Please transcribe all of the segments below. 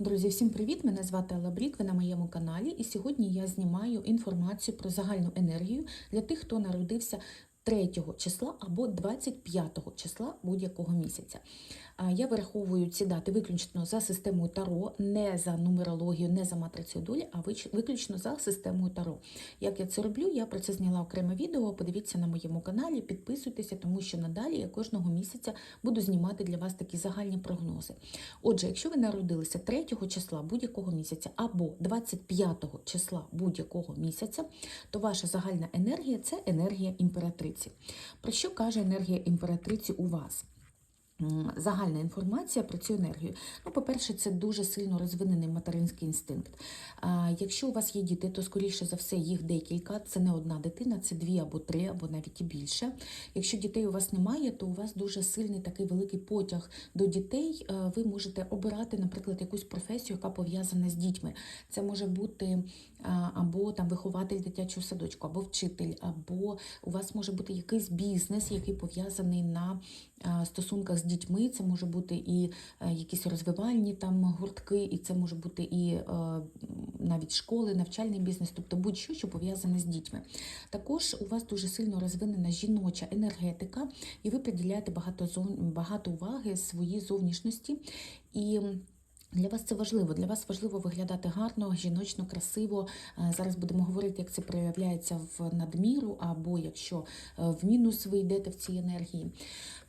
Друзі, всім привіт! Мене звати Алла Брік, ви на моєму каналі, і сьогодні я знімаю інформацію про загальну енергію для тих, хто народився 3 числа або 25 числа будь-якого місяця. Я вираховую ці дати виключно за системою Таро, не за нумерологію, не за матрицею долі, а виключно за системою Таро. Як я це роблю, я про це зняла окреме відео. Подивіться на моєму каналі, підписуйтеся, тому що надалі я кожного місяця буду знімати для вас такі загальні прогнози. Отже, якщо ви народилися 3 числа будь-якого місяця або 25 числа будь-якого місяця, то ваша загальна енергія це енергія імператриці. Про що каже енергія імператриці у вас? Загальна інформація про цю енергію. Ну, по-перше, це дуже сильно розвинений материнський інстинкт. А, якщо у вас є діти, то скоріше за все їх декілька. Це не одна дитина, це дві або три, або навіть і більше. Якщо дітей у вас немає, то у вас дуже сильний такий великий потяг до дітей. Ви можете обирати, наприклад, якусь професію, яка пов'язана з дітьми. Це може бути або там вихователь дитячого садочку, або вчитель, або у вас може бути якийсь бізнес, який пов'язаний на стосунках з дітьми. Це може бути і е, якісь розвивальні там гуртки, і це може бути і е, навіть школи, навчальний бізнес, тобто будь-що, що пов'язане з дітьми. Також у вас дуже сильно розвинена жіноча енергетика, і ви приділяєте багато зов- багато уваги своїй зовнішності. І для вас це важливо. Для вас важливо виглядати гарно, жіночно, красиво. Е, Зараз будемо говорити, як це проявляється в надміру, або якщо е, в мінус ви йдете в цій енергії.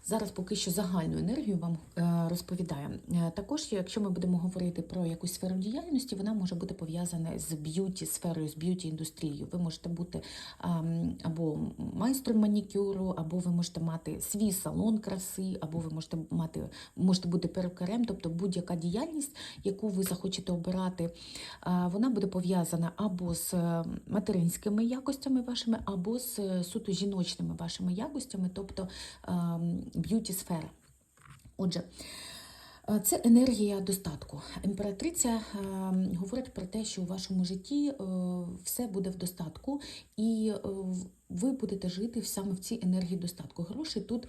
Зараз поки що загальну енергію вам е, розповідаю. Е, Також, якщо ми будемо говорити про якусь сферу діяльності, вона може бути пов'язана з б'юті сферою, з б'юті індустрією. Ви можете бути або майстром манікюру, або ви можете мати свій салон краси, або ви можете мати можете бути перукарем, тобто будь-яка діяльність, яку ви захочете обирати, вона буде пов'язана або з е, материнськими якостями вашими, або з е, суто жіночними вашими якостями, тобто б'юті сфера. Отже. е, Це енергія достатку. Імператриця е, говорить про те, що у вашому житті е, все буде в достатку, і ви будете жити саме в цій енергії достатку. Грошей тут е,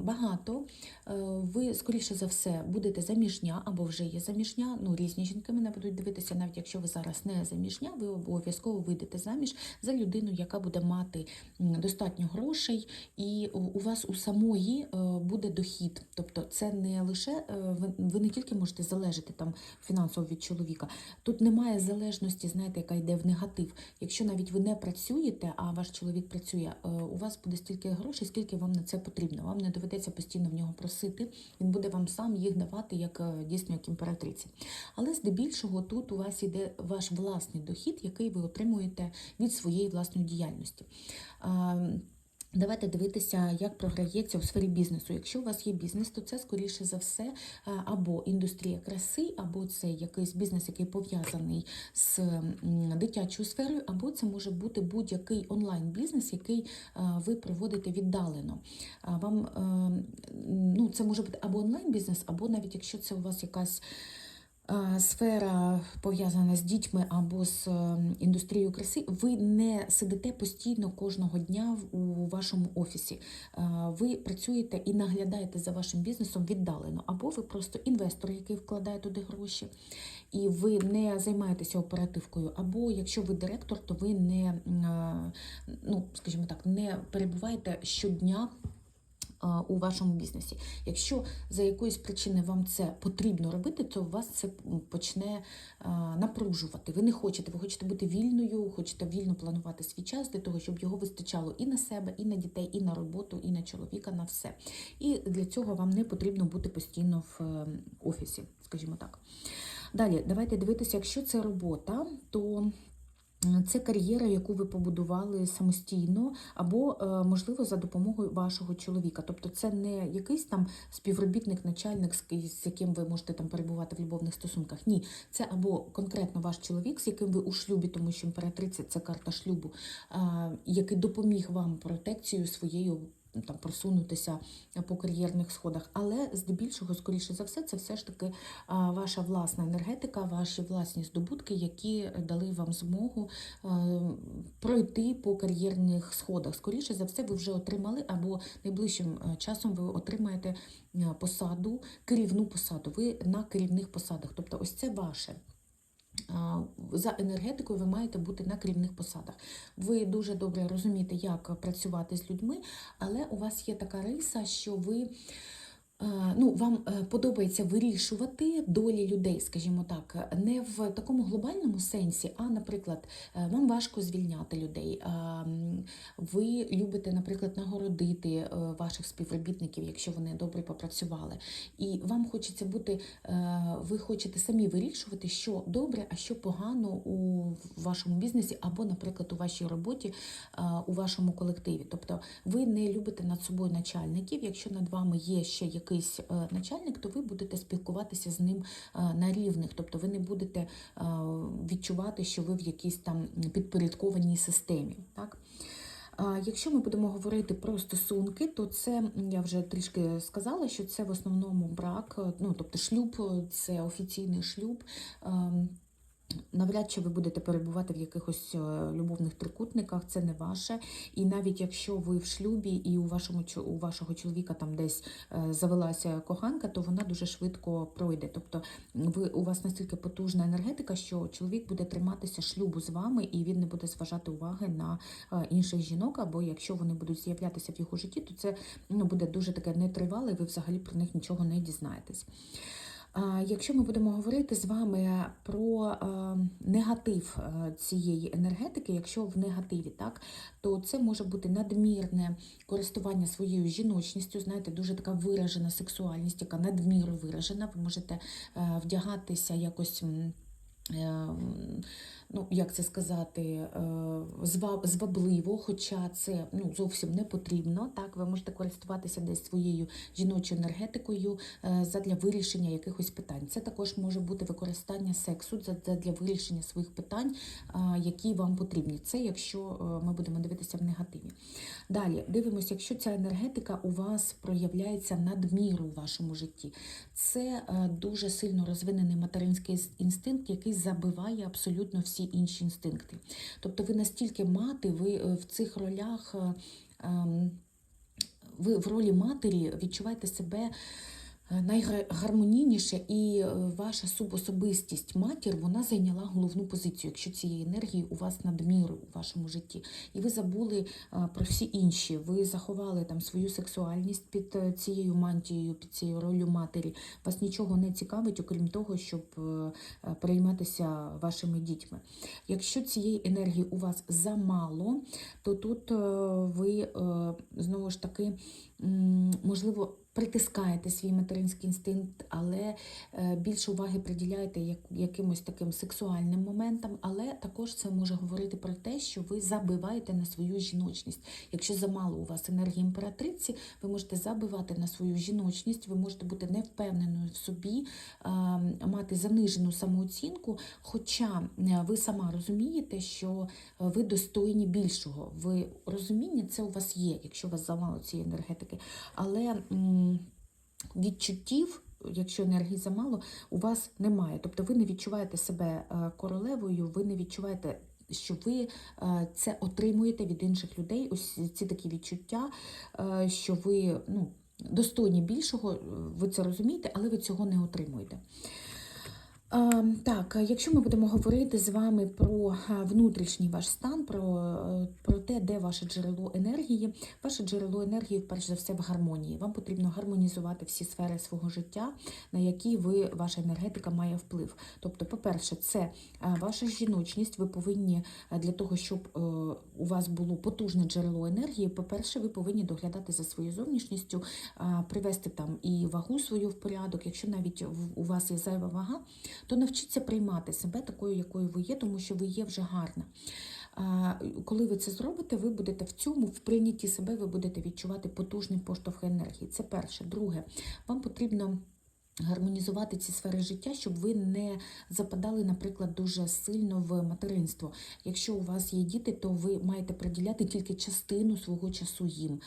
багато. Е, ви, скоріше за все, будете заміжня або вже є заміжня. Ну, різні жінки мене будуть дивитися, навіть якщо ви зараз не заміжня, ви обов'язково вийдете заміж за людину, яка буде мати достатньо грошей, і у вас у самої е, буде дохід. Тобто, це не лише ви не тільки можете залежати там фінансово від чоловіка. Тут немає залежності, знаєте, яка йде в негатив. Якщо навіть ви не працюєте, а ваш чоловік працює, е, у вас буде стільки грошей, скільки вам на це потрібно. Вам не доведеться постійно в нього просити. Він буде вам сам їх давати як е, дійсно як імператриці. Але здебільшого тут у вас йде ваш власний дохід, який ви отримуєте від своєї власної діяльності. Давайте дивитися, як програється у сфері бізнесу. Якщо у вас є бізнес, то це скоріше за все або індустрія краси, або це якийсь бізнес, який пов'язаний з дитячою сферою, або це може бути будь-який онлайн-бізнес, який ви проводите віддалено. Вам е, ну, це може бути або онлайн-бізнес, або навіть якщо це у вас якась сфера пов'язана з дітьми або з е, індустрією краси, ви не сидите постійно кожного дня у вашому офісі. Ви працюєте і наглядаєте за вашим бізнесом віддалено, або ви просто інвестор, який вкладає туди гроші, і ви не займаєтеся оперативкою, або якщо ви директор, то ви не, ну, скажімо так, не перебуваєте щодня у вашому бізнесі. Якщо за якоїсь причини вам це потрібно робити, то вас це почне напружувати. Ви не хочете, ви хочете бути вільною, хочете вільно планувати свій час для того, щоб його вистачало і на себе, і на дітей, і на роботу, і на чоловіка, на все. І для цього вам не потрібно бути постійно в е, офісі, скажімо так. Далі, давайте дивитися, якщо це робота, то це кар'єра, яку ви побудували самостійно, або, е, можливо, за допомогою вашого чоловіка. Тобто це не якийсь там співробітник, начальник, з яким ви можете там перебувати в любовних стосунках. Ні, це або конкретно ваш чоловік, з яким ви у шлюбі, тому що імператриця це карта шлюбу, який допоміг вам протекцію своєю там просунутися по кар'єрних сходах, але здебільшого, скоріше за все, це все ж таки ваша власна енергетика, ваші власні здобутки, які дали вам змогу пройти по кар'єрних сходах. Скоріше за все, ви вже отримали або найближчим е, часом ви отримаєте е, посаду, керівну посаду. Ви на керівних посадах. Тобто, ось це ваше. За енергетикою ви маєте бути на керівних посадах. Ви дуже добре розумієте, як працювати з людьми, але у вас є така риса, що ви. Е, Ну, вам е, подобається вирішувати долі людей, скажімо так, не в такому глобальному сенсі, а, наприклад, е, вам важко звільняти людей. Ви любите, наприклад, нагородити ваших співробітників, якщо вони добре попрацювали. І вам хочеться бути, ви хочете самі вирішувати, що добре, а що погано у вашому бізнесі, або, наприклад, у вашій роботі, у вашому колективі. Тобто ви не любите над собою начальників. Якщо над вами є ще якийсь е, начальник, то ви будете спілкуватися з ним е, на рівних. Тобто ви не будете е, відчувати, що ви в якійсь там підпорядкованій системі. Так? Якщо ми будемо говорити про стосунки, то це я вже трішки сказала, що це в основному брак, ну тобто шлюб, це офіційний шлюб. Навряд чи ви будете перебувати в якихось е, любовних трикутниках, це не ваше. І навіть якщо ви в шлюбі і у вашому у вашого чоловіка там десь е, завелася коханка, то вона дуже швидко пройде. Тобто ви у вас настільки потужна енергетика, що чоловік буде триматися шлюбу з вами, і він не буде зважати уваги на е, інших жінок. Або якщо вони будуть з'являтися в його житті, то це ну, буде дуже таке нетривале, і ви взагалі про них нічого не дізнаєтесь. Якщо ми будемо говорити з вами про е, негатив е, цієї енергетики, якщо в негативі, так, то це може бути надмірне користування своєю жіночністю, знаєте, дуже така виражена сексуальність, яка надміру виражена. Ви можете е, вдягатися якось. Е, Ну, як це сказати, е, звабливо, хоча це ну, зовсім не потрібно. Так, ви можете користуватися десь своєю жіночою енергетикою е, задля вирішення якихось питань. Це також може бути використання сексу задля вирішення своїх питань, які вам потрібні. Це якщо ми будемо дивитися в негативі. Далі дивимося, якщо ця енергетика у вас проявляється надміру у вашому житті. Це дуже сильно розвинений материнський інстинкт, який забиває абсолютно всі інші інстинкти. Тобто ви настільки мати, ви е, в цих ролях. е, ем, ви в ролі матері відчуваєте себе найгармонійніше, і е, ваша субособистість матір вона зайняла головну позицію, якщо цієї енергії у вас надміру у вашому житті. І ви забули е, про всі інші. Ви заховали там свою сексуальність під е, цією мантією, під цією ролью матері. Вас нічого не цікавить, окрім того, щоб е, е, перейматися вашими дітьми. Якщо цієї енергії у вас замало, то тут е, ви е, знову ж таки, можливо, притискаєте свій материнський інстинкт, але е, більше уваги приділяєте як, якимось таким сексуальним моментам, але також це може говорити про те, що ви забиваєте на свою жіночність. Якщо замало у вас енергії імператриці, ви можете забивати на свою жіночність, ви можете бути невпевненою в собі, е, мати занижену самооцінку, хоча е, ви сама розумієте, що е, ви достойні більшого. Ви розуміння це у вас є, якщо у вас замало цієї енергетики. Але відчуттів, якщо енергії замало, у вас немає. Тобто ви не відчуваєте себе е, королевою, ви не відчуваєте. Що ви е, це отримуєте від інших людей, ось ці такі відчуття, е, що ви ну, достойні більшого, ви це розумієте, але ви цього не отримуєте. А, Так, якщо ми будемо говорити з вами про внутрішній ваш стан, про, е, про те, де ваше джерело енергії, ваше джерело енергії, перш за все, в гармонії. Вам потрібно гармонізувати всі сфери свого життя, на які ви, ваша енергетика має вплив. Тобто, по-перше, це ваша жіночність. Ви повинні для того, щоб е, у вас було потужне джерело енергії, по-перше, ви повинні доглядати за своєю зовнішністю, привести там і вагу свою в порядок. Якщо навіть у вас є зайва вага, то навчіться приймати себе такою, якою ви є, тому що ви є вже гарна. Коли ви це зробите, ви будете в цьому, в прийнятті себе, ви будете відчувати потужний поштовх енергії. Це перше. Друге, вам потрібно. Гармонізувати ці сфери життя, щоб ви не западали, наприклад, дуже сильно в материнство. Якщо у вас є діти, то ви маєте приділяти тільки частину свого часу їм.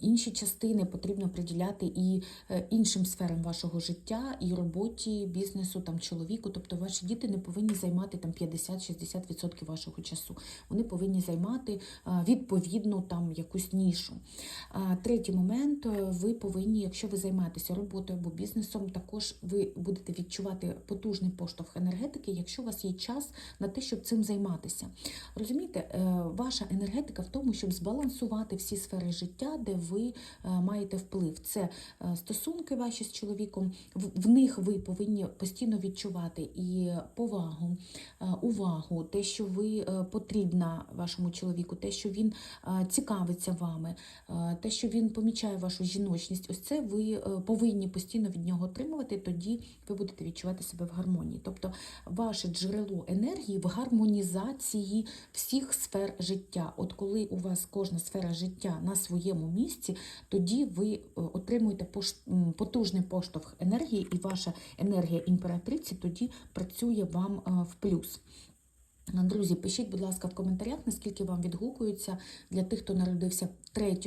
Інші частини потрібно приділяти і е, іншим сферам вашого життя, і роботі, бізнесу, там чоловіку. Тобто ваші діти не повинні займати там 50-60% вашого часу. Вони повинні займати відповідну там якусь нішу. Третій момент, е, ви повинні, якщо ви займаєтеся роботою або бізнесом, також ви будете відчувати потужний поштовх енергетики, якщо у вас є час на те, щоб цим займатися. Розумієте, е, ваша енергетика в тому, щоб збалансувати всі сфери життя, де ви е, маєте вплив. Це е, стосунки ваші з чоловіком, в них ви повинні постійно відчувати і повагу, увагу, те, що ви потрібна вашому чоловіку, те, що він цікавиться вами, те, що він помічає вашу жіночність. Ось це ви повинні постійно від нього отримувати, тоді ви будете відчувати себе в гармонії. Тобто ваше джерело енергії в гармонізації всіх сфер життя. От коли у вас кожна сфера життя на своєму місці, тоді ви е, отримуєте потужний поштовх енергії, і ваша енергія імператриці тоді працює вам е, в плюс. Друзі, пишіть, будь ласка, в коментарях, наскільки вам відгукується для тих, хто народився 3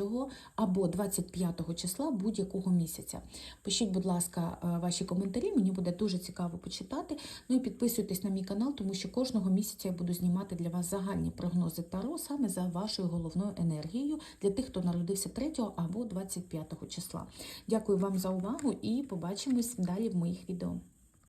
або 25 числа будь-якого місяця. Пишіть, будь ласка, е, ваші коментарі, мені буде дуже цікаво почитати. Ну і підписуйтесь на мій канал, тому що кожного місяця я буду знімати для вас загальні прогнози Таро саме за вашою головною енергією для тих, хто народився 3 або 25 числа. Дякую вам за увагу і побачимось далі в моїх відео.